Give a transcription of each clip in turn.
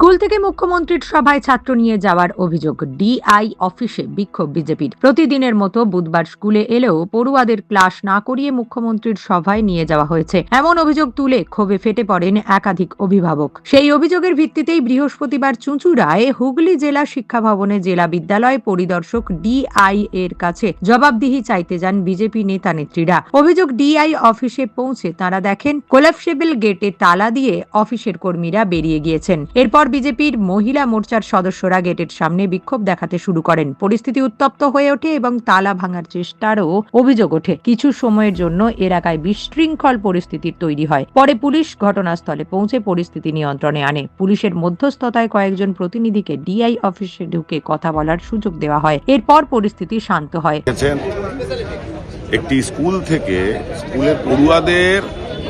School থেকে মুখ্যমন্ত্রীর সভায় ছাত্র নিয়ে যাওয়ার অভিযোগ। ডিআই অফিসে বিক্ষোভ বিজেপির। প্রতিদিনের মতো বুধবার স্কুলে এলেও পড়ুয়াদের ক্লাস না করিয়ে মুখ্যমন্ত্রীর সভায় নিয়ে যাওয়া হয়েছে। এমন অভিযোগ তুলে ক্ষোভে ফেটে পড়েন একাধিক অভিভাবক। সেই অভিযোগের ভিত্তিতেই বৃহস্পতিবার চুঁচুড়ায় হুগলি জেলা শিক্ষা ভবনে জেলা বিদ্যালয় পরিদর্শক ডিআই এর কাছে জবাবদিহি চাইতে যান বিজেপি নেতা নেত্রীরা। অভিযোগ ডিআই অফিসে পৌঁছে তারা দেখেন, কোলাপসেবল গেটে তালা দিয়ে অফিসের কর্মীরা বেরিয়ে গিয়েছেন। এরপর বিজেপির মহিলা মোর্চার সদস্যরা গেটের সামনে বিক্ষোভ দেখাতে শুরু করেন। পরিস্থিতি উত্তপ্ত হয়ে ওঠে এবং তালা ভাঙার চেষ্টারও অভিযোগ ওঠে। কিছু সময়ের জন্য এলাকায় বিশৃঙ্খল পরিস্থিতির তৈরি হয়। পরে পুলিশ ঘটনাস্থলে পৌঁছে পরিস্থিতি নিয়ন্ত্রণে আনে। পুলিশের মধ্যস্থতায় কয়েকজন প্রতিনিধিকে ডিআই অফিসে ঢুকে কথা বলার সুযোগ দেওয়া হয়। এরপর পরিস্থিতি শান্ত হয়। একটি স্কুল থেকে স্কুলের পড়ুয়াদের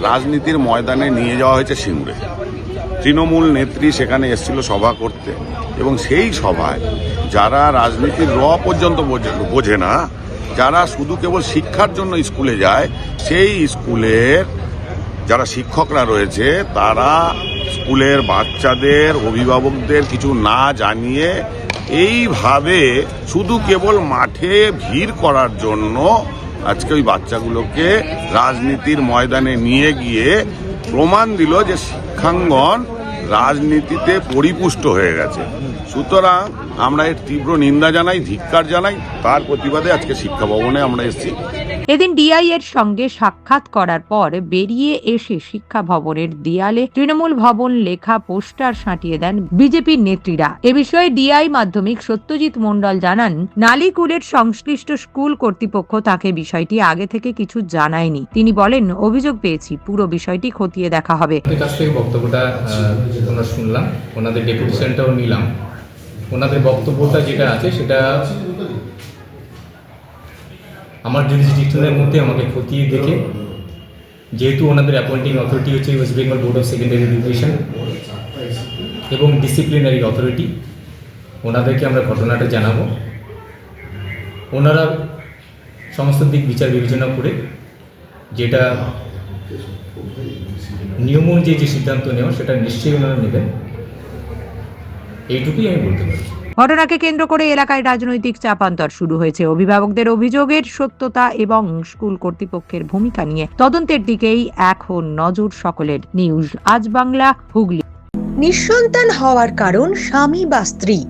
রাজনীতির ময়দানে নিয়ে যাওয়া হয়েছে সিঙ্গুরে। তৃণমূল নেত্রী সেখানে এসেছিল সভা করতে। এবং সেই সভায় যারা রাজনীতির র পর্যন্ত বোঝে না, যারা শুধু কেবল শিক্ষার জন্য স্কুলে যায়, সেই স্কুলের যারা শিক্ষকরা রয়েছে, তারা স্কুলের বাচ্চাদের, অভিভাবকদের কিছু না জানিয়ে এইভাবে শুধু কেবল মাঠে ভিড় করার জন্য আজকে ওই বাচ্চাগুলোকে রাজনীতির ময়দানে নিয়ে গিয়ে প্রমাণ দিল যে শিক্ষাঙ্গন রাজনীতিতে পরিপুষ্ট হয়ে গেছে। সুতরাং আমরা এর তীব্র নিন্দা জানাই, ধিক্কার জানাই। তার প্রতিবাদে আজকে শিক্ষা ভবনে আমরা এসেছি। এদিন ডিআই এর সঙ্গে সাক্ষাৎ করার পর বেরিয়ে এসে শিক্ষা ভবনের দেয়ালে তৃণমূল ভবন লেখা পোস্টার সাঁটিয়ে দেন বিজেপির নেত্রীরা। এ বিষয়ে ডিআই মাধ্যমিক সত্যজিৎ মণ্ডল জানান, নালিকুলের সংশ্লিষ্ট স্কুল কর্তৃপক্ষ তাকে বিষয়টি আগে থেকে কিছু জানায়নি। তিনি বলেন, অভিযোগ পেয়েছি, পুরো বিষয়টি খতিয়ে দেখা হবে। শুনলাম। ওনাদের নিলাম। ওনাদের বক্তব্যটা যেটা আছে সেটা আমার জুরিসডিকশনের মধ্যে আমাকে খতিয়ে দেখে, যেহেতু ওনাদের অ্যাপয়েন্টিং অথরিটি হচ্ছে West Bengal Board of Secondary Education এবং ডিসিপ্লিনারি অথরিটি ওনাদেরকে আমরা ঘটনাটা জানাব। ওনারা সমস্ত দিক বিচার বিবেচনা করে যেটা নিয়ম অনুযায়ী যে সিদ্ধান্ত নেওয়া, সেটা নিশ্চয়ই ওনারা নেবেন। এইটুকুই আমি বলতে পারি ঘটনাকে কেন্দ্র করে এলাকায় রাজনৈতিক চাপান্তর শুরু হয়েছে। অভিভাবকদের অভিযোগের সত্যতা এবং স্কুল কর্তৃপক্ষের ভূমিকা নিয়ে তদন্তের দিকেই এখন নজর সকলের নিউজ। আজ বাংলা হুগলি। নিঃসন্তান হওয়ার কারণ স্বামী বা স্ত্রী।